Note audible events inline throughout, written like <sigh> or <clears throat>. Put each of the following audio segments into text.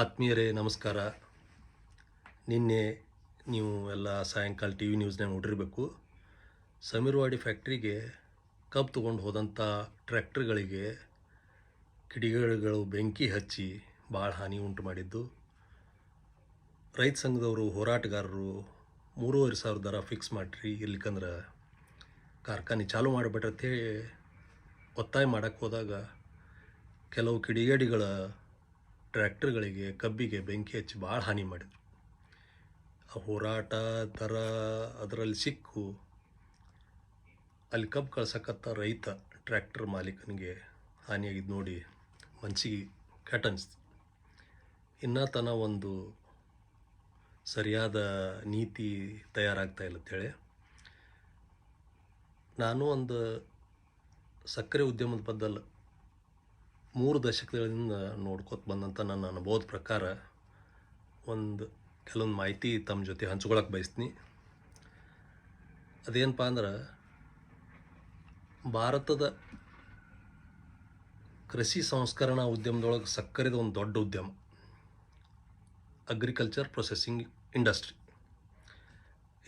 ಆತ್ಮೀಯರೇ, ನಮಸ್ಕಾರ. ನಿನ್ನೆ ನೀವು ಎಲ್ಲ ಸಾಯಂಕಾಲ ಟಿ ವಿ ನ್ಯೂಸ್ನಾಗ ನೋಡಿರಬೇಕು. ಸಮೀರ್ವಾಡಿ ಫ್ಯಾಕ್ಟ್ರಿಗೆ ಕಬ್ಬು ತೊಗೊಂಡು ಹೋದಂಥ ಟ್ರ್ಯಾಕ್ಟ್ರ್ಗಳಿಗೆ ಕಿಡಿಗಳು ಬೆಂಕಿ ಹಚ್ಚಿ ಭಾಳ ಹಾನಿ ಉಂಟು ಮಾಡಿದ್ದು. ರೈತ ಸಂಘದವರು, ಹೋರಾಟಗಾರರು ಮೂರುವರೆ ಸಾವಿರ ದರ ಫಿಕ್ಸ್ ಮಾಡಿರಿ ಇಲ್ಲಿಕಂದ್ರೆ ಕಾರ್ಖಾನೆ ಚಾಲೂ ಮಾಡಿಬಿಟ್ರತ್ತೇಳಿ ಒತ್ತಾಯ ಮಾಡೋಕ್ಕೆ ಹೋದಾಗ ಕೆಲವು ಕಿಡಿಗೇಡಿಗಳ ಟ್ರ್ಯಾಕ್ಟರ್ಗಳಿಗೆ ಕಬ್ಬಿಗೆ ಬೆಂಕಿ ಹಚ್ಚಿ ಭಾಳ ಹಾನಿ ಮಾಡಿದರು. ಆ ಹೋರಾಟ ಥರ ಅದರಲ್ಲಿ ಸಿಕ್ಕು. ಅಲ್ಲಿ ಕಬ್ಬು ಕಳ್ಸಕತ್ತ ರೈತ, ಟ್ರ್ಯಾಕ್ಟರ್ ಮಾಲೀಕನಿಗೆ ಹಾನಿಯಾಗಿದ್ದು ನೋಡಿ ಮನಸ್ಸಿಗೆ ಕೆಟ್ಟ ಅನಿಸ್ತು. ಇನ್ನೂ ತನ ಒಂದು ಸರಿಯಾದ ನೀತಿ ತಯಾರಾಗ್ತಾ ಇಲ್ಲ ಅಂತೇಳಿ ನಾನು ಒಂದು ಸಕ್ಕರೆ ಉದ್ಯಮದ ಬದಲು ಮೂರು ದಶಕಗಳಿಂದ ನೋಡ್ಕೊತ ಬಂದಂಥ ನನ್ನ ಅನುಭವದ ಪ್ರಕಾರ ಒಂದು ಕೆಲವೊಂದು ಮಾಹಿತಿ ತಮ್ಮ ಜೊತೆ ಹಂಚ್ಕೊಳಕ್ಕೆ ಬಯಸ್ತೀನಿ. ಅದೇನಪ್ಪ ಅಂದ್ರೆ ಭಾರತದ ಕೃಷಿ ಸಂಸ್ಕರಣಾ ಉದ್ಯಮದೊಳಗೆ ಸಕ್ಕರೆದ ಒಂದು ದೊಡ್ಡ ಉದ್ಯಮ. ಅಗ್ರಿಕಲ್ಚರ್ ಪ್ರೊಸೆಸಿಂಗ್ ಇಂಡಸ್ಟ್ರಿ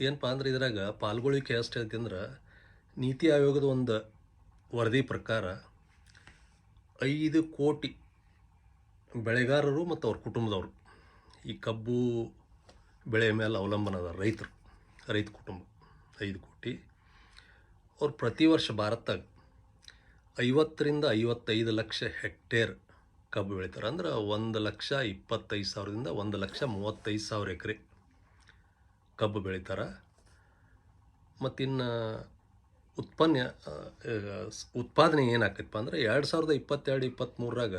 ಏನಪ್ಪ ಅಂದ್ರೆ ಇದ್ರಾಗ ಪಾಲ್ಗೊಳ್ಳಿಕೆ ಎಷ್ಟು ಐತಿ ಅಂದ್ರೆ ನೀತಿ ಆಯೋಗದ ಒಂದು ವರದಿ ಪ್ರಕಾರ ಐದು ಕೋಟಿ ಬೆಳೆಗಾರರು ಮತ್ತು ಅವ್ರ ಕುಟುಂಬದವರು. ಈ ಕಬ್ಬು ಬೆಳೆ ಮೇಲೆ ಅವಲಂಬನ ಅದ ರೈತರು, ರೈತ ಕುಟುಂಬ. ಐದು ಕೋಟಿ. ಅವ್ರು ಪ್ರತಿ ವರ್ಷ ಭಾರತದಾಗ ಐವತ್ತರಿಂದ ಐವತ್ತೈದು ಲಕ್ಷ ಹೆಕ್ಟೇರ್ ಕಬ್ಬು ಬೆಳಿತಾರೆ. ಅಂದ್ರೆ ಒಂದು ಲಕ್ಷ ಇಪ್ಪತ್ತೈದು ಸಾವಿರದಿಂದ ಒಂದು ಲಕ್ಷ ಮೂವತ್ತೈದು ಸಾವಿರ ಎಕರೆ ಕಬ್ಬು ಬೆಳಿತಾರೆ. ಮತ್ತಿನ್ನು ಉತ್ಪನ್ನ ಉತ್ಪಾದನೆ ಏನಾಕೈತಪ್ಪ ಅಂದ್ರೆ ಎರಡು ಸಾವಿರದ ಇಪ್ಪತ್ತೆರಡು ಇಪ್ಪತ್ತ್ಮೂರಾಗ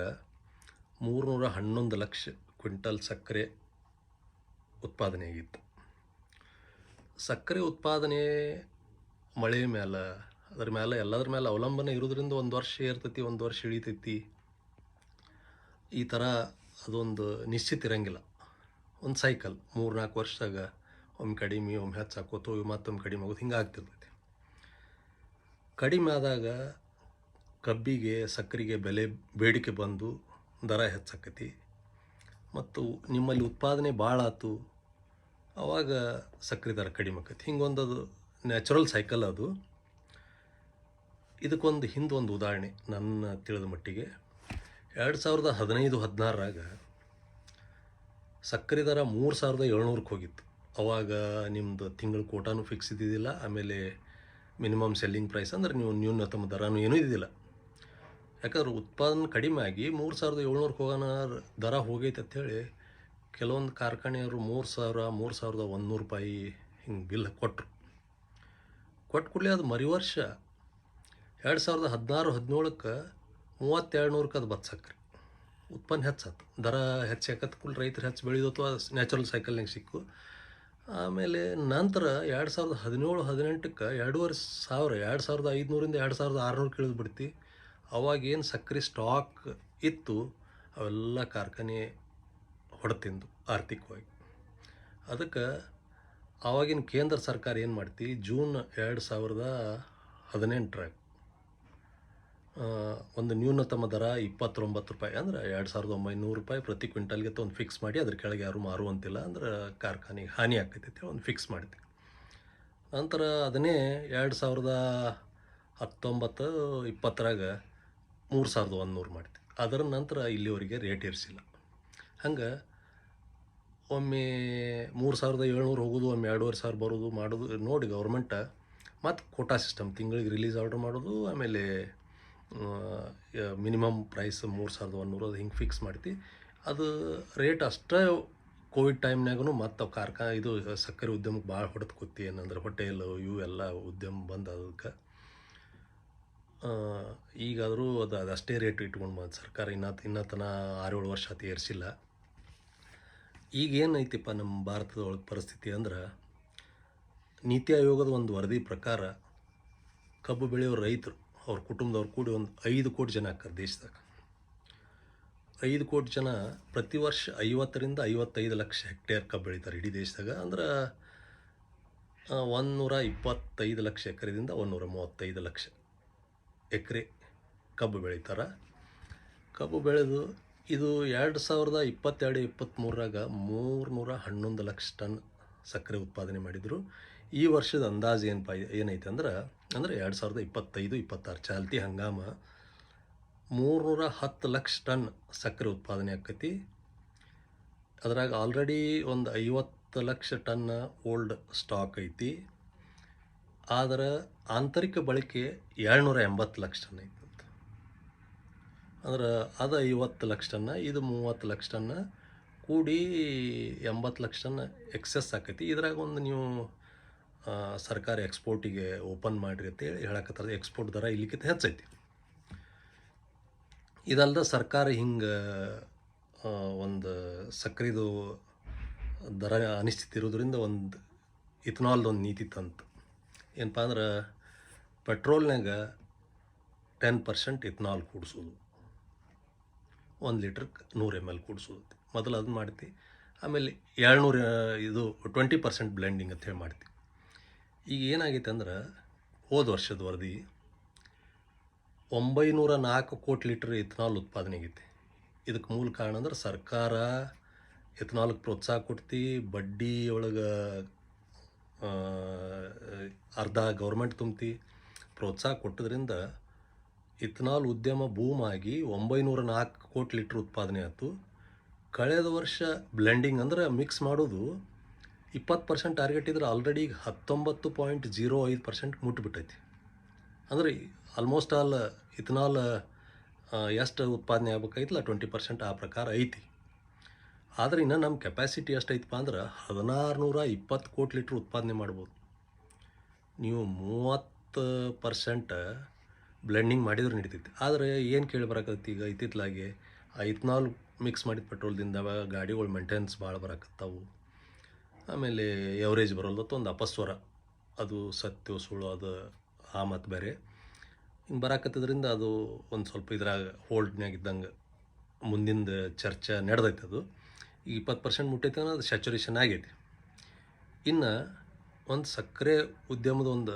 ಮೂರುನೂರ ಹನ್ನೊಂದು ಲಕ್ಷ ಕ್ವಿಂಟಲ್ ಸಕ್ಕರೆ ಉತ್ಪಾದನೆ ಆಗಿತ್ತು. ಸಕ್ಕರೆ ಉತ್ಪಾದನೆ ಮಳೆ ಮೇಲೆ ಅದ್ರ ಮೇಲೆ ಎಲ್ಲದ್ರ ಮೇಲೆ ಅವಲಂಬನೆ ಇರೋದ್ರಿಂದ ಒಂದು ವರ್ಷ ಏರ್ತೈತಿ, ಒಂದು ವರ್ಷ ಇಳಿತೈತಿ. ಈ ಥರ ಅದೊಂದು ನಿಶ್ಚಿತ ಇರಂಗಿಲ್ಲ. ಒಂದು ಸೈಕಲ್ ಮೂರು ನಾಲ್ಕು ವರ್ಷದಾಗ ಒಮ್ಮೆ ಕಡಿಮೆ, ಒಮ್ಮೆ ಹೆಚ್ಚು ಹಾಕೋತು ಮತ್ತೊಮ್ಮೆ ಕಡಿಮೆ ಆಗೋದು ಹಿಂಗೆ ಆಗ್ತಿರ್ತೈತಿ. ಕಡಿಮೆ ಆದಾಗ ಕಬ್ಬಿಗೆ, ಸಕ್ಕರೆಗೆ ಬೆಲೆ ಬೇಡಿಕೆ ಬಂದು ದರ ಹೆಚ್ಚಾಕತಿ. ಮತ್ತು ನಿಮ್ಮಲ್ಲಿ ಉತ್ಪಾದನೆ ಭಾಳ ಆತು ಆವಾಗ ಸಕ್ಕರೆ ದರ ಕಡಿಮೆ ಆಕತಿ. ಹಿಂಗೊಂದು ನ್ಯಾಚುರಲ್ ಸೈಕಲ್ ಅದು. ಇದಕ್ಕೊಂದು ಹಿಂದೆ ಒಂದು ಉದಾಹರಣೆ ನನ್ನ ತಿಳಿದ ಮಟ್ಟಿಗೆ. ಎರಡು ಸಾವಿರದ ಹದಿನೈದು, ಹದಿನಾರರಾಗ ಸಕ್ಕರೆ ದರ ಮೂರು ಸಾವಿರದ ಏಳ್ನೂರಕ್ಕೆ ಹೋಗಿತ್ತು. ಅವಾಗ ನಿಮ್ಮದು ತಿಂಗಳ ಕೋಟಾನು ಫಿಕ್ಸ್ ಇದ್ದಿದ್ದಿಲ್ಲ, ಆಮೇಲೆ ಮಿನಿಮಮ್ ಸೆಲ್ಲಿಂಗ್ ಪ್ರೈಸ್ ಅಂದ್ರೆ ನೀವು ನ್ಯೂನತಮ ದರನೂ ಏನೂ ಇದ್ದಿಲ್ಲ. ಯಾಕಂದ್ರೆ ಉತ್ಪಾದನೆ ಕಡಿಮೆ ಆಗಿ ಮೂರು ಸಾವಿರದ ಏಳ್ನೂರಕ್ಕೆ ಹೋಗೋಣ ದರ ಹೋಗೈತೆ ಅಂಥೇಳಿ ಕೆಲವೊಂದು ಕಾರ್ಖಾನೆಯವರು ಮೂರು ಸಾವಿರ, ಮೂರು ಸಾವಿರದ ಒಂದುನೂರು ರೂಪಾಯಿ ಹಿಂಗೆ ಬಿಲ್ ಕೊಟ್ಟರು ಕೊಟ್ಟು ಕೂಡಲೇ ಅದು ಮರಿ ವರ್ಷ ಎರಡು ಸಾವಿರದ ಹದಿನಾರು, ಹದಿನೇಳಕ್ಕೆ ಮೂವತ್ತೆರಡು ನೂರಕ್ಕೆ ಅದು ಬತ್ಸಕ್ರಿ ಉತ್ಪನ್ನ ಹೆಚ್ಚಾತು. ದರ ಹೆಚ್ಚಾಕತ್ ಕೂಡ ರೈತರು ಹೆಚ್ಚು ಬೆಳೆದತ್ತು ನ್ಯಾಚುರಲ್ ಸೈಕಲ್ನಾಗ ಸಿಕ್ಕು. ಆಮೇಲೆ ನಂತರ ಎರಡು ಸಾವಿರದ ಹದಿನೇಳು, ಹದಿನೆಂಟಕ್ಕೆ ಎರಡೂವರೆ ಸಾವಿರ, ಎರಡು ಸಾವಿರದ ಐದುನೂರಿಂದ ಎರಡು ಸಾವಿರದ ಆರುನೂರು ಕೇಳಿದ್ ಬಿಡ್ತಿ. ಅವಾಗೇನು ಸಕ್ಕರೆ ಸ್ಟಾಕ್ ಇತ್ತು, ಅವೆಲ್ಲ ಕಾರ್ಖಾನೆ ಹೊಡೆತಿಂದು ಆರ್ಥಿಕವಾಗಿ. ಅದಕ್ಕೆ ಆವಾಗಿನ ಕೇಂದ್ರ ಸರ್ಕಾರ ಏನು ಮಾಡ್ತಿ, ಜೂನ್ ಎರಡು ಸಾವಿರದ ಹದಿನೆಂಟರಾಗ ಒಂದು ನ್ಯೂನತಮ ದರ ಇಪ್ಪತ್ತೊಂಬತ್ತು ರೂಪಾಯಿ. ಅಂದ್ರೆ ಎರಡು ಸಾವಿರದ ಒಂಬೈನೂರು ರೂಪಾಯಿ ಪ್ರತಿ ಕ್ವಿಂಟಲ್ಗೆ ಒಂದು ಫಿಕ್ಸ್ ಮಾಡಿ ಅದ್ರ ಕೆಳಗೆ ಯಾರು ಮಾರುವಂತಿಲ್ಲ. ಅಂದ್ರೆ ಕಾರ್ಖಾನೆಗೆ ಹಾನಿ ಆಗ್ತೈತಿ ಒಂದು ಫಿಕ್ಸ್ ಮಾಡಿದ್ವಿ ನಂತರ ಅದನ್ನೇ ಎರಡು ಸಾವಿರದ ಹತ್ತೊಂಬತ್ತು ಇಪ್ಪತ್ತರಾಗ ಮೂರು ಸಾವಿರದ ಒಂದುನೂರು ಮಾಡಿದ್ವಿ ಅದರ ನಂತರ ಇಲ್ಲಿವರೆಗೆ ರೇಟ್ ಏರಿಸಿಲ್ಲ. ಹಂಗೆ ಒಮ್ಮೆ ಮೂರು ಸಾವಿರದ ಏಳ್ನೂರು ಹೋಗೋದು, ಒಮ್ಮೆ ಎರಡೂವರೆ ಸಾವಿರ ಬರೋದು ಮಾಡೋದು, ನೋಡಿ ಗೌರ್ಮೆಂಟ ಮತ್ತು ಕೋಟಾ ಸಿಸ್ಟಮ್ ತಿಂಗಳಿಗೆ ರಿಲೀಸ್ ಆರ್ಡ್ರ್ ಮಾಡೋದು, ಆಮೇಲೆ ಮಿನಿಮಮ್ ಪ್ರೈಸ್ ಮೂರು ಸಾವಿರದ ಒಂದುನೂರು ಅದು ಹಿಂಗೆ ಫಿಕ್ಸ್ ಮಾಡ್ತಿ ಅದು ರೇಟ್ ಅಷ್ಟೇ ಕೋವಿಡ್ ಟೈಮ್ನಾಗೂ ಮತ್ತು ಅವು ಕಾರ್ಖಾ, ಇದು ಸಕ್ಕರೆ ಉದ್ಯಮಕ್ಕೆ ಭಾಳ ಹೊಡೆದು ಕೂತಿ, ಏನಂದ್ರೆ ಹೋಟೆಲ್ ಇವು ಎಲ್ಲ ಉದ್ಯಮ ಬಂದು ಅದಕ್ಕೆ ಈಗಾದರೂ ಅದು ಅದು ಅಷ್ಟೇ ರೇಟ್ ಇಟ್ಕೊಂಡು ಬಂದು ಸರ್ಕಾರ, ಇನ್ನ ಇನ್ನತನ ಆರೇಳು ವರ್ಷ ಆತು ಏರಿಸಿಲ್ಲ. ಈಗ ಐತಿಪ್ಪ ನಮ್ಮ ಭಾರತದೊಳಗೆ ಪರಿಸ್ಥಿತಿ ಅಂದ್ರೆ, ನೀತಿ ಆಯೋಗದ ಒಂದು ವರದಿ ಪ್ರಕಾರ ಕಬ್ಬು ಬೆಳೆಯೋ ರೈತರು ಅವ್ರ ಕುಟುಂಬದವ್ರು ಕೂಡಿ ಒಂದು ಐದು ಕೋಟಿ ಜನ ಆಗ್ತಾರೆ ದೇಶದಾಗ. ಐದು ಕೋಟಿ ಜನ ಪ್ರತಿ ವರ್ಷ ಐವತ್ತರಿಂದ ಐವತ್ತೈದು ಲಕ್ಷ ಹೆಕ್ಟೇರ್ ಕಬ್ಬು ಬೆಳಿತಾರೆ ಇಡೀ ದೇಶದಾಗ. ಅಂದ್ರೆ ಒಂದುನೂರ ಇಪ್ಪತ್ತೈದು ಲಕ್ಷ ಎಕರೆದಿಂದ ಒಂದುನೂರ ಮೂವತ್ತೈದು ಲಕ್ಷ ಎಕರೆ ಕಬ್ಬು ಬೆಳೀತಾರೆ. ಕಬ್ಬು ಬೆಳೆದು ಇದು ಎರಡು ಸಾವಿರದ ಇಪ್ಪತ್ತೆರಡು ಇಪ್ಪತ್ತ್ಮೂರಾಗ ಮೂರುನೂರ ಹನ್ನೊಂದು ಲಕ್ಷ ಟನ್ ಸಕ್ಕರೆ ಉತ್ಪಾದನೆ ಮಾಡಿದರು. ಈ ವರ್ಷದ ಅಂದಾಜು ಏನಪ್ಪ ಏನೈತೆ ಅಂದ್ರೆ ಅಂದರೆ ಎರಡು ಸಾವಿರದ ಇಪ್ಪತ್ತೈದು, ಇಪ್ಪತ್ತಾರು ಚಾಲ್ತಿ ಹಂಗಾಮ ಮೂರುನೂರ ಹತ್ತು ಲಕ್ಷ ಟನ್ ಸಕ್ಕರೆ ಉತ್ಪಾದನೆ ಆಕೈತಿ. ಅದ್ರಾಗ ಆಲ್ರೆಡಿ ಒಂದು ಐವತ್ತು ಲಕ್ಷ ಟನ್ ಓಲ್ಡ್ ಸ್ಟಾಕ್ ಐತಿ. ಆದರೆ ಆಂತರಿಕ ಬಳಕೆ ಏಳ್ನೂರ ಎಂಬತ್ತು ಲಕ್ಷ ಟನ್ ಐತಿ ಅಂದ್ರೆ ಅದು ಐವತ್ತು ಲಕ್ಷ ಟನ್ನ ಇದು ಮೂವತ್ತು ಲಕ್ಷ ಟನ್ನ ಕೂಡಿ ಎಂಬತ್ತು ಲಕ್ಷ ಟನ್ ಎಕ್ಸೆಸ್ ಆಕೈತಿ. ಇದ್ರಾಗ ಒಂದು ನೀವು ಸರ್ಕಾರ ಎಕ್ಸ್ಪೋರ್ಟಿಗೆ ಓಪನ್ ಮಾಡಿರಿ ಅಂತೇಳಿ ಹೇಳಕತ್ತಾರೆ. ಎಕ್ಸ್ಪೋರ್ಟ್ ದರ ಇಲ್ಲಿಕ್ಕಿಂತ ಹೆಚ್ಚೈತಿ. ಇದಲ್ಲದೆ ಸರ್ಕಾರ ಹಿಂಗೆ ಒಂದು ಸಕ್ಕರೆದು ದರ ಅನಿಶ್ಚಿತ ಇರೋದ್ರಿಂದ ಒಂದು ಇಥನಾಲ್ದು ಒಂದು ನೀತಿ ತಂತು. ಏನಪ್ಪ ಅಂದ್ರೆ ಪೆಟ್ರೋಲ್ನಾಗ ಟೆನ್ ಪರ್ಸೆಂಟ್ ಇಥನಾಲ್ ಕೂಡಿಸೋದು. ಒಂದು ಲೀಟ್ರಿಗೆ ನೂರು ಎಂ ಎಲ್ ಕೂಡಿಸೋದು. ಮೊದಲು ಅದನ್ನ ಮಾಡ್ತಿ. ಆಮೇಲೆ ಏಳ್ನೂರು, ಇದು ಟ್ವೆಂಟಿ ಪರ್ಸೆಂಟ್ ಬ್ಲೆಂಡಿಂಗ್ ಅಂತ ಹೇಳಿ ಮಾಡ್ತಿ. ಈಗ ಏನಾಗೈತೆ ಅಂದ್ರೆ ಹೋದ ವರ್ಷದ ವರದಿ ಒಂಬೈನೂರ ನಾಲ್ಕು ಕೋಟಿ ಲೀಟ್ರ್ ಇಥನಾಲ್ ಉತ್ಪಾದನೆ ಆಗೈತಿ. ಇದಕ್ಕೆ ಮೂಲ ಕಾರಣ ಅಂದ್ರೆ ಸರ್ಕಾರ ಇಥನಾಲ್ಗೆ ಪ್ರೋತ್ಸಾಹ ಕೊಡ್ತಿ, ಬಡ್ಡಿ ಒಳಗೆ ಅರ್ಧ ಗೌರ್ಮೆಂಟ್ ತುಂಬ್ತಿ. ಪ್ರೋತ್ಸಾಹ ಕೊಟ್ಟದ್ರಿಂದ ಇಥನಾಲ್ ಉದ್ಯಮ ಬೂಮ್ ಆಗಿ ಒಂಬೈನೂರ ನಾಲ್ಕು ಕೋಟಿ ಲೀಟ್ರ್ ಉತ್ಪಾದನೆ ಆಯಿತು. ಕಳೆದ ವರ್ಷ ಬ್ಲೆಂಡಿಂಗ್ ಅಂದ್ರೆ ಮಿಕ್ಸ್ ಮಾಡೋದು ಇಪ್ಪತ್ತು ಪರ್ಸೆಂಟ್ ಟಾರ್ಗೆಟ್ ಇದ್ರೆ ಆಲ್ರೆಡಿ ಈಗ ಹತ್ತೊಂಬತ್ತು ಪಾಯಿಂಟ್ ಜೀರೋ ಐದು ಪರ್ಸೆಂಟ್ ಮುಟ್ಬಿಟ್ಟೈತಿ. ಅಂದರೆ ಆಲ್ಮೋಸ್ಟ್ ಆಲ್ ಇಥನಾಲ್ ಎಷ್ಟು ಉತ್ಪಾದನೆ ಆಗ್ಬೇಕಾಯ್ತಲ್ಲ ಟ್ವೆಂಟಿ ಪರ್ಸೆಂಟ್ ಆ ಪ್ರಕಾರ ಐತಿ. ಆದರೆ ಇನ್ನು ನಮ್ಮ ಕೆಪಾಸಿಟಿ ಎಷ್ಟೈತಪ್ಪ ಅಂದ್ರೆ ಹದಿನಾರು ನೂರ ಇಪ್ಪತ್ತು ಕೋಟಿ ಲೀಟ್ರ್ ಉತ್ಪಾದನೆ ಮಾಡ್ಬೋದು. ನೀವು ಮೂವತ್ತು ಪರ್ಸೆಂಟ್ ಬ್ಲೆಂಡಿಂಗ್ ಮಾಡಿದ್ರೆ ನಡೀತೈತಿ. ಆದರೆ ಏನು ಕೇಳಿ ಬರಕತ್ತಿ ಈಗ ಆ ಇಥನಾಲ್ ಮಿಕ್ಸ್ ಮಾಡಿದ ಪೆಟ್ರೋಲ್ದಿಂದ ಗಾಡಿಗಳು ಮೇಂಟೆನೆನ್ಸ್ ಭಾಳ ಬರಕತ್ತಾವು. ಆಮೇಲೆ ಎವರೇಜ್ ಬರೋಲ್ಲತ್ತು ಒಂದು ಅಪಸ್ವರ ಅದು ಸತ್ಯ ಸುಳ್ಳು ಅದು ಆ ಮತ್ತು ಬೇರೆ. ಹಿಂಗೆ ಬರಾಕತ್ತಿದ್ರಿಂದ ಅದು ಒಂದು ಸ್ವಲ್ಪ ಇದ್ರಾಗ ಹೋಲ್ಡ್ನ್ಯಾಗ ಇದ್ದಂಗೆ ಮುಂದಿನ ಚರ್ಚೆ ನಡೆದೈತೆ ಅದು. ಈ ಇಪ್ಪತ್ತು ಪರ್ಸೆಂಟ್ ಮುಟ್ಟೈತೆ ಅದು ಸ್ಯಾಚುರೇಷನ್ ಆಗೈತಿ. ಇನ್ನು ಒಂದು ಸಕ್ಕರೆ ಉದ್ಯಮದ ಒಂದು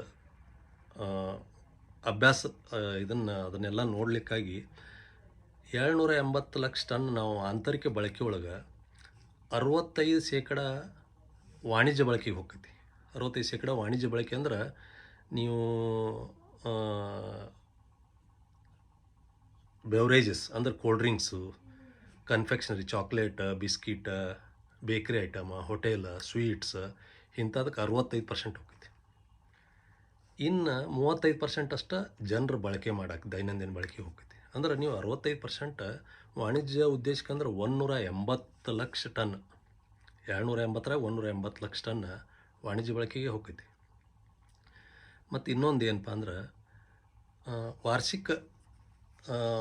ಅಭ್ಯಾಸ ಇದನ್ನು ಅದನ್ನೆಲ್ಲ ನೋಡಲಿಕ್ಕಾಗಿ ಏಳ್ನೂರ ಎಂಬತ್ತು ಲಕ್ಷ ಟನ್ ನಾವು ಆಂತರಿಕ ಬಳಕೆ ಒಳಗೆ ಅರವತ್ತೈದು ಶೇಕಡ ವಾಣಿಜ್ಯ ಬಳಕೆಗೆ ಹೋಗ್ತೈತಿ. ಅರವತ್ತೈದು ಶೇಕಡ ವಾಣಿಜ್ಯ ಬಳಕೆ ಅಂದ್ರೆ ನೀವು ಬೆವರೇಜಸ್ ಅಂದ್ರೆ cold drinks confectionery chocolate biscuit bakery item hotel sweets ಇಂಥದಕ್ಕೆ ಅರವತ್ತೈದು ಪರ್ಸೆಂಟ್ ಹೋಗ್ತೈತಿ. ಇನ್ನು ಮೂವತ್ತೈದು ಪರ್ಸೆಂಟ್ ಅಷ್ಟು ಜನರು ಬಳಕೆ ಮಾಡಕ್ಕೆ ದೈನಂದಿನ ಬಳಕೆ ಹೋಗ್ತೈತಿ. ಅಂದ್ರೆ ನೀವು ಅರವತ್ತೈದು ಪರ್ಸೆಂಟ್ ವಾಣಿಜ್ಯ ಉದ್ದೇಶಕ್ಕೆ ಅಂದ್ರೆ ಒಂದೂರ ಎಂಬತ್ತು ಲಕ್ಷ ಟನ್ ಎರಡುನೂರ ಎಂಬತ್ತರ ಒಂದೂರ ಎಂಬತ್ತು ಲಕ್ಷ ಟನ್ ವಾಣಿಜ್ಯ ಬಳಕೆಗೆ ಹೋಗ್ತೈತಿ. ಮತ್ತು ಇನ್ನೊಂದು ಏನಪ್ಪ ಅಂದ್ರೆ ವಾರ್ಷಿಕ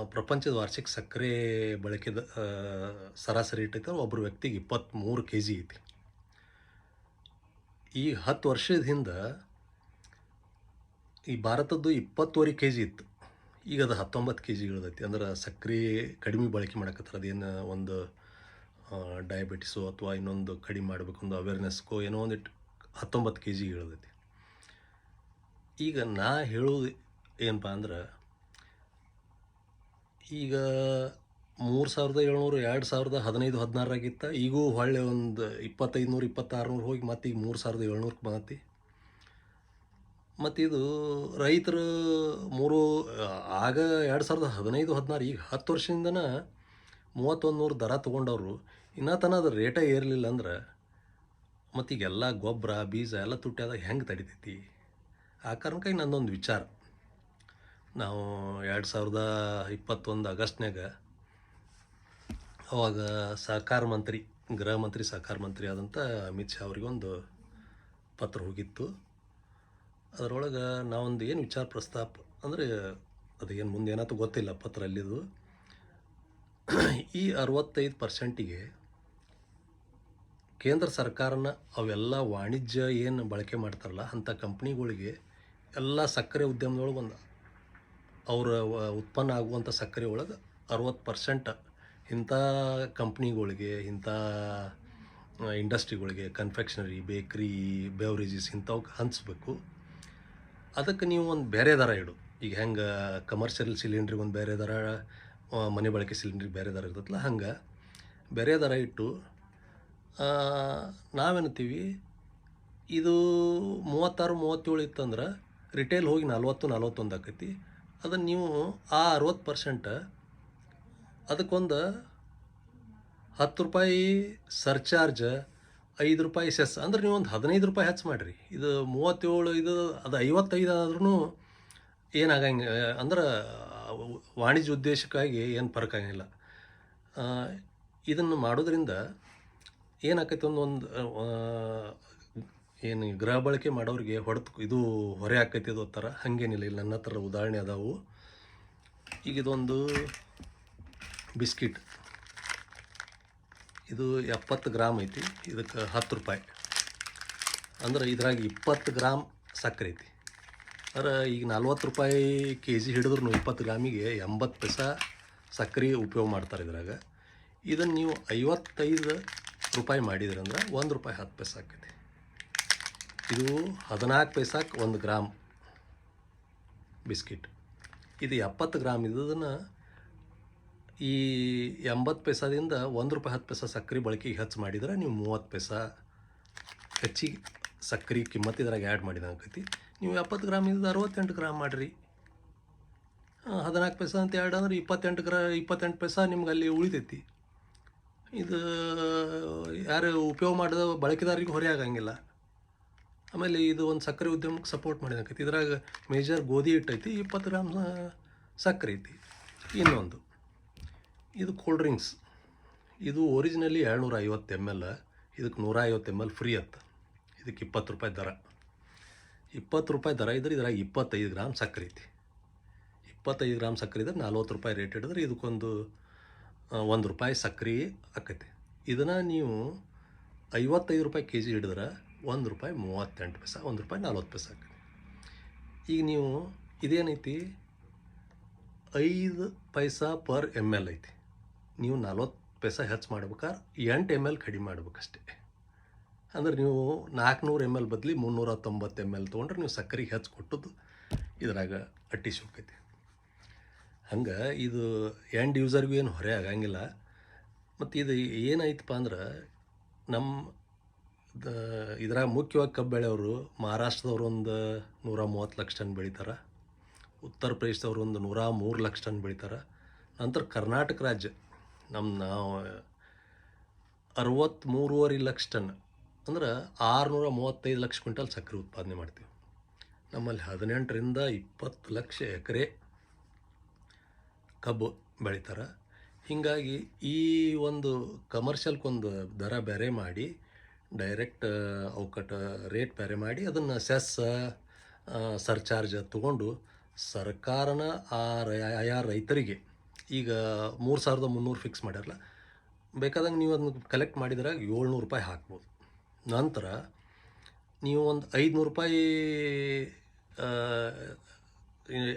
ಪ್ರಪಂಚದ ವಾರ್ಷಿಕ ಸಕ್ಕರೆ ಬಳಕೆದ ಸರಾಸರಿ ಇಟ್ಟೈತೆ ಒಬ್ಬರು ವ್ಯಕ್ತಿಗೆ ಇಪ್ಪತ್ತ್ಮೂರು ಕೆ ಜಿ ಐತಿ. ಈ ಹತ್ತು ವರ್ಷದ ಹಿಂದೆ ಈ ಭಾರತದ್ದು ಇಪ್ಪತ್ತುವರೆ ಕೆ ಜಿ ಇತ್ತು. ಈಗ ಅದು ಹತ್ತೊಂಬತ್ತು ಕೆ ಜಿ ಇಳಿದೈತಿ. ಅಂದ್ರೆ ಸಕ್ಕರೆ ಕಡಿಮೆ ಬಳಕೆ ಮಾಡಕತ್ತಾರ. ಅದೇನು ಒಂದು ಡಯಾಬಿಟಿಸು ಅಥವಾ ಇನ್ನೊಂದು ಕಡಿಮೆ ಮಾಡಬೇಕು ಒಂದು ಅವೇರ್ನೆಸ್ಗೋ ಏನೋ ಒಂದು ಹತ್ತೊಂಬತ್ತು ಕೆ ಜಿ ಇಳಿದೈತಿ ಈಗ ನಾ ಹೇಳೋದು ಏನಪ್ಪ ಅಂದ್ರೆ, ಈಗ ಮೂರು ಸಾವಿರದ ಏಳ್ನೂರು, ಎರಡು ಸಾವಿರದ ಹದಿನೈದು ಹದಿನಾರಾಗಿತ್ತ ಈಗೂ ಹೊಳ್ಳೆ ಒಂದು ಇಪ್ಪತ್ತೈದು ನೂರು ಇಪ್ಪತ್ತಾರು ನೂರು ಹೋಗಿ ಮತ್ತೆ ಈಗ ಮೂರು ಸಾವಿರದ ಏಳ್ನೂರಕ್ಕೆ ಬಂದತಿ. ಮತ್ತಿದು ರೈತರು ಮೂರು, ಆಗ ಎರಡು ಸಾವಿರದ ಹದಿನೈದು, ಹದಿನಾರು, ಈಗ ಹತ್ತು ವರ್ಷದಿಂದನ ಮೂವತ್ತೊಂದು ನೂರು ದರ ತೊಗೊಂಡವರು ಇನ್ನೂ ತನ ಅದು ರೇಟೇ ಏರಲಿಲ್ಲ ಅಂದ್ರೆ ಮತ್ತೀಗೆಲ್ಲ ಗೊಬ್ಬರ ಬೀಜ ಎಲ್ಲ ತುಟ್ಟಾದಾಗ ಹೆಂಗೆ ತಡಿತೈತಿ? ಆ ಕಾರಣಕ್ಕಾಗಿ ನನ್ನೊಂದು ವಿಚಾರ. ನಾವು ಎರಡು ಸಾವಿರದ ಇಪ್ಪತ್ತೊಂದು ಆಗಸ್ಟ್ನಾಗ ಅವಾಗ ಸಹಕಾರ ಮಂತ್ರಿ, ಗೃಹ ಮಂತ್ರಿ, ಸಹಕಾರ ಮಂತ್ರಿ ಆದಂಥ ಅಮಿತ್ ಶಾ ಅವರಿಗೊಂದು ಪತ್ರ ಹೋಗಿತ್ತು. ಅದರೊಳಗೆ ನಾವೊಂದು ಏನು ವಿಚಾರ ಪ್ರಸ್ತಾಪ ಅಂದರೆ ಅದು ಏನು ಮುಂದೆ ಏನಾಯ್ತು ಗೊತ್ತಿಲ್ಲ ಪತ್ರ ಅಲ್ಲಿದು. ಈ ಅರವತ್ತೈದು ಪರ್ಸೆಂಟಿಗೆ ಕೇಂದ್ರ ಸರ್ಕಾರನ ಅವೆಲ್ಲ ವಾಣಿಜ್ಯ ಏನು ಬಳಕೆ ಮಾಡ್ತಾರಲ್ಲ ಅಂಥ ಕಂಪ್ನಿಗಳಿಗೆ ಎಲ್ಲ ಸಕ್ಕರೆ ಉದ್ಯಮದೊಳಗೆ ಒಂದು. ಅವರ ಉತ್ಪನ್ನ ಆಗುವಂಥ ಸಕ್ಕರೆ ಒಳಗೆ ಅರವತ್ತು ಪರ್ಸೆಂಟ್ ಇಂಥ ಕಂಪ್ನಿಗಳಿಗೆ ಇಂಥ ಇಂಡಸ್ಟ್ರಿಗಳಿಗೆ ಕನ್ಫೆಕ್ಷನರಿ ಬೇಕ್ರಿ ಬೆವರೇಜಸ್ ಇಂಥವಕ್ಕೆ ಹಂಚಬೇಕು. ಅದಕ್ಕೆ ನೀವು ಒಂದು ಬೇರೆ ದರ ಇಡು. ಈಗ ಹೆಂಗೆ ಕಮರ್ಷಿಯಲ್ ಸಿಲಿಂಡ್ರಿಗೆ ಒಂದು ಬೇರೆ ದರ ಮನೆ ಬಳಕೆ ಸಿಲಿಂಡ್ರಿಗೆ ಬೇರೆ ದರ ಇರ್ತದಲ್ಲ ಹಂಗೆ. ಬೇರೆ ದರ ಇಟ್ಟು ನಾವೇನಂತೀವಿ ಇದು ಮೂವತ್ತಾರು, ಮೂವತ್ತೇಳು ಇತ್ತಂದ್ರೆ ರಿಟೇಲ್ ಹೋಗಿ ನಲ್ವತ್ತು, ನಲ್ವತ್ತೊಂದು ಆಕೈತಿ. ಅದನ್ನು ನೀವು ಆ ಅರವತ್ತು ಪರ್ಸೆಂಟ್ ಅದಕ್ಕೊಂದು ಹತ್ತು ರೂಪಾಯಿ ಸರ್ಚಾರ್ಜ್ ಐದು ರೂಪಾಯಿ ಸೆಸ್ ಅಂದ್ರೆ ನೀವು ಒಂದು ಹದಿನೈದು ರೂಪಾಯಿ ಹೆಚ್ಚು ಮಾಡಿರಿ. ಇದು ಮೂವತ್ತೇಳು, ಇದು ಅದು ಐವತ್ತೈದು ಆದ್ರೂ ಏನಾಗಂಗ, ಅಂದ್ರೆ ವಾಣಿಜ್ಯ ಉದ್ದೇಶಕ್ಕಾಗಿ ಏನು ಫರ್ಕ್ ಆಗಂಗಿಲ್ಲ. ಇದನ್ನು ಮಾಡೋದ್ರಿಂದ ಏನಾಕೈತಿ ಒಂದು ಒಂದು ಏನು ಗೃಹ ಬಳಕೆ ಮಾಡೋರಿಗೆ ಹೊಡೆದು ಇದು ಹೊರೆ ಆಕೈತಿ ಅದು ಥರ ಹಾಗೇನಿಲ್ಲ, ಇಲ್ಲಿ ನನ್ನ ಹತ್ರ ಉದಾಹರಣೆ ಅದಾವು. ಈಗ ಇದೊಂದು ಬಿಸ್ಕಿಟ್. ಇದು ಎಪ್ಪತ್ತು ಗ್ರಾಮ್ ಐತಿ, ಇದಕ್ಕೆ ಹತ್ತು ರೂಪಾಯಿ. ಅಂದ್ರೆ ಇದ್ರಾಗ ಇಪ್ಪತ್ತು ಗ್ರಾಮ್ ಸಕ್ಕರೆ ಐತಿ. ಅಂದ್ರೆ ಈಗ ನಲ್ವತ್ತು ರೂಪಾಯಿ ಕೆ ಜಿ ಹಿಡಿದ್ರು ಇಪ್ಪತ್ತು ಗ್ರಾಮಿಗೆ ಎಂಬತ್ತು ಪೈಸ ಸಕ್ಕರೆ ಉಪಯೋಗ ಮಾಡ್ತಾರೆ ಇದ್ರಾಗ. ಇದನ್ನು ನೀವು ಐವತ್ತೈದು ರೂಪಾಯಿ ಮಾಡಿದ್ರಂದ್ರೆ ಒಂದು ರೂಪಾಯಿ ಹತ್ತು ಪೈಸೆ ಆಕೈತಿ. ಇದು ಹದಿನಾಲ್ಕು ಪೈಸಾಕ್ಕೆ ಒಂದು ಗ್ರಾಮ್ ಬಿಸ್ಕಿಟ್. ಇದು ಎಪ್ಪತ್ತು ಗ್ರಾಮ್ ಇದ್ದದನ್ನು ಈ ಎಂಬತ್ತು ಪೈಸಾದಿಂದ ಒಂದು ರೂಪಾಯಿ ಹತ್ತು ಪೈಸಾ ಸಕ್ಕರೆ ಬಳಕೆಗೆ ಹೆಚ್ಚು ಮಾಡಿದ್ರೆ ನೀವು ಮೂವತ್ತು ಪೈಸಾ ಹೆಚ್ಚಿಗೆ ಸಕ್ಕರೆ ಕಿಮ್ಮತ್ತು ಇದ್ರಾಗ ಆ್ಯಡ್ ಮಾಡಿದಂಗೆ ನೀವು ಎಪ್ಪತ್ತು ಗ್ರಾಮ್ ಇದ್ದು ಅರವತ್ತೆಂಟು ಗ್ರಾಮ್ ಮಾಡಿರಿ. ಹದಿನಾಲ್ಕು ಪೈಸಾ ಅಂತ ಎರಡು ಅಂದ್ರೆ ಇಪ್ಪತ್ತೆಂಟು ಗ್ರಾ ಇಪ್ಪತ್ತೆಂಟು ಪೈಸಾ ನಿಮ್ಗೆ ಅಲ್ಲಿ ಉಳಿತೈತಿ. ಇದು ಯಾರು ಉಪಯೋಗ ಮಾಡಿದ ಬಳಕೆದಾರರಿಗೆ ಹೊರೆ ಆಗಂಗಿಲ್ಲ. ಆಮೇಲೆ ಇದು ಒಂದು ಸಕ್ಕರೆ ಉದ್ಯಮಕ್ಕೆ ಸಪೋರ್ಟ್ ಮಾಡಿದಂಗೈತಿ ಇದ್ರಾಗ ಮೇಜರ್ ಗೋಧಿ ಹಿಟ್ಟೈತಿ ಇಪ್ಪತ್ತು ಗ್ರಾಮ್ ಸಕ್ಕರೆ ಐತಿ. ಇನ್ನೊಂದು, ಇದು ಕೂಲ್ ಡ್ರಿಂಕ್ಸ್ ಇದು ಒರಿಜಿನಲಿ ಏಳ್ನೂರ ಐವತ್ತು ಎಂ ಎಲ್ ಇದಕ್ಕೆ ನೂರ ಐವತ್ತು ಎಂ ಎಲ್ ಫ್ರೀ ಅಂತ ಇದಕ್ಕೆ ಇಪ್ಪತ್ತು ರೂಪಾಯಿ ದರ. ಇಪ್ಪತ್ತು ರೂಪಾಯಿ ದರ ಇದ್ರೆ ಇದ್ರಾಗ ಇಪ್ಪತ್ತೈದು ಗ್ರಾಮ್ ಸಕ್ಕರೆ ಐತಿ. ಇಪ್ಪತ್ತೈದು ಗ್ರಾಮ್ ಸಕ್ಕರೆ ಇದ್ರೆ ನಲ್ವತ್ತು ರೂಪಾಯಿ ರೇಟ್ ಹಿಡಿದ್ರೆ ಇದಕ್ಕೊಂದು ಒಂದು ರೂಪಾಯಿ ಸಕ್ಕರೆ ಆಕೈತಿ. ಇದನ್ನು ನೀವು ಐವತ್ತೈದು ರೂಪಾಯಿ ಕೆ ಜಿ ಹಿಡಿದ್ರೆ ಒಂದು ರೂಪಾಯಿ ಮೂವತ್ತೆಂಟು ಪೈಸೆ, ಒಂದು ರೂಪಾಯಿ ನಲ್ವತ್ತು ಪೈಸೆ ಈಗ ನೀವು ಇದೇನೈತಿ? ಐದು ಪೈಸಾ ಪರ್ ಎಂ ಎಲ್ ಐತಿ. ನೀವು ನಲ್ವತ್ತು ಪೈಸಾ ಹೆಚ್ಚು ಮಾಡ್ಬೇಕಾದ್ರೆ ಎಂಟು ಎಂ ಎಲ್ ಕಡಿಮೆ ಮಾಡ್ಬೇಕಷ್ಟೇ. ಅಂದ್ರೆ ನೀವು ನಾಲ್ಕುನೂರು ಎಂ ಎಲ್ ಬದಲಿ ಮುನ್ನೂರ ತೊಂಬತ್ತು ಎಂ ಎಲ್ ತೊಗೊಂಡ್ರೆ ನೀವು ಸಕ್ಕರೆಗೆ ಹೆಚ್ಚು ಕೊಟ್ಟದ್ದು ಇದ್ರಾಗ ಅಟ್ಟಿ ಹೋಗ್ತೈತಿ ಹಂಗೆ ಇದು ಎಂಡ್ ಯೂಸರ್ಗೂ ಏನು ಹೊರೆ ಆಗಂಗಿಲ್ಲ. ಮತ್ತು ಇದು ಏನಾಯ್ತಪ್ಪ ಅಂದ್ರೆ ನಮ್ಮ ದ- ಇದ್ರಾಗ ಮುಖ್ಯವಾಗಿ ಕಬ್ಬು ಬೆಳೆಯವರು ಮಹಾರಾಷ್ಟ್ರದವ್ರು ಒಂದು ನೂರ ಮೂವತ್ತು ಲಕ್ಷ ಟನ್ ಬೆಳಿತಾರೆ. ಉತ್ತರ ಪ್ರದೇಶದವ್ರು ಒಂದು ನೂರ ಮೂರು ಲಕ್ಷ ಟನ್ ಬೆಳಿತಾರೆ. ನಂತರ ಕರ್ನಾಟಕ ರಾಜ್ಯ ನಮ್ಮ ನಾವು ಅರವತ್ತ್ಮೂರುವರೆ ಲಕ್ಷ ಟನ್ ಅಂದ್ರೆ ಆರುನೂರ ಮೂವತ್ತೈದು ಲಕ್ಷ ಕ್ವಿಂಟಲ್ ಸಕ್ಕರೆ ಉತ್ಪಾದನೆ ಮಾಡ್ತೀವಿ. ನಮ್ಮಲ್ಲಿ ಹದಿನೆಂಟರಿಂದ ಇಪ್ಪತ್ತು ಲಕ್ಷ ಎಕರೆ ಕಬ್ಬು ಬೆಳಿತಾರೆ. ಹೀಗಾಗಿ ಈ ಒಂದು ಕಮರ್ಷಿಯಲ್ಗೊಂದು ದರ ಬೇರೆ ಮಾಡಿ ಡೈರೆಕ್ಟ್ ಅವಕಟ ರೇಟ್ ಬೇರೆ ಮಾಡಿ ಅದನ್ನು ಸೆಸ್ ಸರ್ಚಾರ್ಜ್ ತೊಗೊಂಡು ಸರ್ಕಾರನ ಆ ಆಯಾ ರೈತರಿಗೆ ಈಗ ಮೂರು ಸಾವಿರದ ಮುನ್ನೂರು ಫಿಕ್ಸ್ ಮಾಡ್ಯಾರಲ್ಲ, ಬೇಕಾದಂಗೆ ನೀವು ಅದನ್ನ ಕಲೆಕ್ಟ್ ಮಾಡಿದ್ರಾಗ ಏಳ್ನೂರು ರೂಪಾಯಿ ಹಾಕ್ಬೋದು. ನಂತರ ನೀವು ಒಂದು ಐದುನೂರು ರೂಪಾಯಿ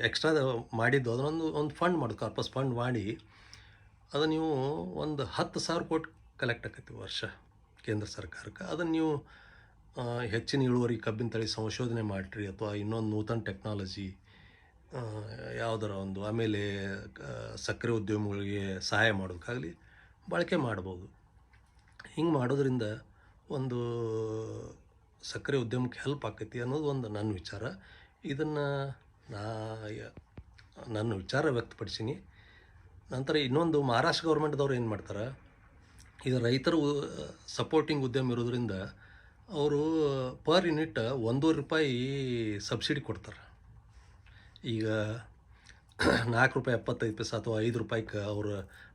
ಎಕ್ಸ್ಟ್ರಾ ಮಾಡಿದ್ದು, ಅದನ್ನೊಂದು, ಒಂದು ಫಂಡ್ ಮಾಡೋದು ಕಾರ್ಪಸ್ ಫಂಡ್ ಮಾಡಿ ಅದು ನೀವು ಒಂದು ಹತ್ತು ಸಾವಿರ ಕೋಟಿ ಕಲೆಕ್ಟ್ ಆಕೈತಿ ವರ್ಷ ಕೇಂದ್ರ ಸರ್ಕಾರಕ್ಕೆ. ಅದನ್ನು ನೀವು ಹೆಚ್ಚಿನ ಇಳುವರಿ, ಕಬ್ಬಿನ ತಳಿ ಸಂಶೋಧನೆ ಮಾಡಿರಿ ಅಥವಾ ಇನ್ನೊಂದು ನೂತನ ಟೆಕ್ನಾಲಜಿ ಯಾವುದರ ಒಂದು ಆಮೇಲೆ ಸಕ್ಕರೆ ಉದ್ಯಮಗಳಿಗೆ ಸಹಾಯ ಮಾಡೋದಕ್ಕಾಗಲಿ ಬಳಕೆ ಮಾಡ್ಬೋದು. ಹಿಂಗೆ ಮಾಡೋದ್ರಿಂದ ಒಂದು ಸಕ್ಕರೆ ಉದ್ಯಮಕ್ಕೆ ಹೆಲ್ಪ್ ಆಕೈತಿ ಅನ್ನೋದು ಒಂದು ನನ್ನ ವಿಚಾರ. ಇದನ್ನು ನಾ, ನನ್ನ ವಿಚಾರ ವ್ಯಕ್ತಪಡಿಸೀನಿ. ನಂತರ ಇನ್ನೊಂದು ಮಹಾರಾಷ್ಟ್ರ ಗೌರ್ಮೆಂಟ್ದವ್ರು ಏನು ಮಾಡ್ತಾರೆ? ಇದು ರೈತರು ಸಪೋರ್ಟಿಂಗ್ ಉದ್ಯಮ ಇರೋದ್ರಿಂದ ಅವರು ಪರ್ ಯೂನಿಟ್ ಒಂದೂವರೆ ರೂಪಾಯಿ ಸಬ್ಸಿಡಿ ಕೊಡ್ತಾರೆ. ಈಗ <clears throat> ನಾಲ್ಕು ರೂಪಾಯಿ ಎಪ್ಪತ್ತೈದು ಪೈಸೆ ಅಥವಾ ಐದು ರೂಪಾಯಿಗೆ ಅವರು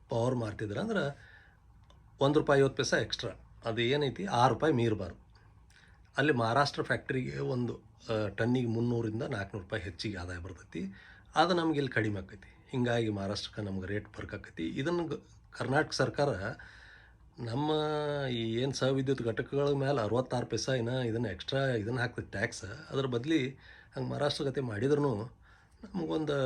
ಪವರ್ ಮಾರ್ತಿದ್ರು. ಅಂದ್ರೆ ಒಂದು ರೂಪಾಯಿ ಐವತ್ತು ಪೈಸೆ ಎಕ್ಸ್ಟ್ರಾ ಅದು ಏನೈತಿ? ಆರು ರೂಪಾಯಿ ಮೀರಬಾರ್ದು ಅಲ್ಲಿ ಮಹಾರಾಷ್ಟ್ರ ಫ್ಯಾಕ್ಟ್ರಿಗೆ ಒಂದು ಟನ್ನಿಗೆ ಮುನ್ನೂರಿಂದ ನಾಲ್ಕುನೂರು ರೂಪಾಯಿ ಹೆಚ್ಚಿಗೆ ಆದಾಯ ಬರ್ತೈತಿ. ಅದು ನಮ್ಗೆ ಇಲ್ಲಿ ಕಡಿಮೆ ಆಕೈತಿ. ಹಿಂಗಾಗಿ ಮಹಾರಾಷ್ಟ್ರಕ್ಕೆ ನಮ್ಗೆ ರೇಟ್ ಬರ್ಕಾಕತಿ ಇದನ್ನು ಕರ್ನಾಟಕ ಸರ್ಕಾರ ನಮ್ಮ ಈ ಏನು ಸಹವಿದ್ಯುತ್ ಘಟಕಗಳ ಮೇಲೆ ಅರವತ್ತಾರು ಪೈಸಾ ಇನ್ನು ಇದನ್ನು ಎಕ್ಸ್ಟ್ರಾ ಇದನ್ನು ಹಾಕ್ತೈತಿ ಟ್ಯಾಕ್ಸ್ ಅದ್ರ ಬದಲಿ ಹಂಗೆ ಮಹಾರಾಷ್ಟ್ರ ಗತೆ ಮಾಡಿದ್ರು ನಮಗೊಂದು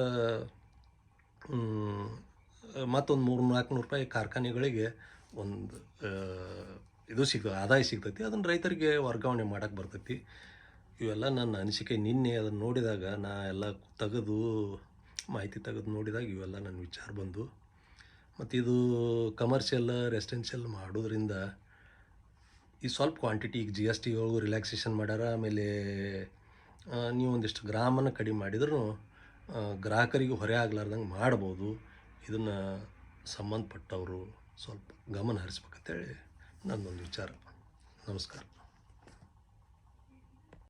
ಮತ್ತೊಂದು ಮೂರು ನಾಲ್ಕುನೂರು ರೂಪಾಯಿ ಕಾರ್ಖಾನೆಗಳಿಗೆ ಒಂದು ಇದು ಸಿಗ್ತದೆ ಆದಾಯ ಸಿಗ್ತೈತಿ. ಅದನ್ನು ರೈತರಿಗೆ ವರ್ಗಾವಣೆ ಮಾಡೋಕ್ಕೆ ಬರ್ತೈತಿ. ಇವೆಲ್ಲ ನನ್ನ ಅನಿಸಿಕೆ. ನಿನ್ನೆ ಅದನ್ನು ನೋಡಿದಾಗ ನಾ ಎಲ್ಲ ತೆಗೆದು ಮಾಹಿತಿ ತೆಗೆದು ನೋಡಿದಾಗ ಇವೆಲ್ಲ ನನ್ನ ವಿಚಾರ ಬಂದು, ಮತ್ತು ಇದು ಕಮರ್ಷಿಯಲ್ ರೆಸಿಡೆನ್ಷಿಯಲ್ ಮಾಡೋದ್ರಿಂದ ಈ ಸ್ವಲ್ಪ ಕ್ವಾಂಟಿಟಿ ಈಗ ಜಿ ಎಸ್ ಟಿ ಒಳಗೂ ರಿಲ್ಯಾಕ್ಸೇಷನ್ ಮಾಡ್ಯಾರ, ಆಮೇಲೆ ನೀವೊಂದಿಷ್ಟು ಗ್ರಾಮನ್ನು ಕಡಿಮೆ ಮಾಡಿದ್ರೂ ಗ್ರಾಹಕರಿಗೆ ಹೊರೆ ಆಗ್ಲಾರ್ದಂಗೆ ಮಾಡ್ಬೋದು. ಇದನ್ನು ಸಂಬಂಧಪಟ್ಟವರು ಸ್ವಲ್ಪ ಗಮನ ಹರಿಸ್ಬೇಕಂತೇಳಿ ನನ್ನೊಂದು ವಿಚಾರ. ನಮಸ್ಕಾರ.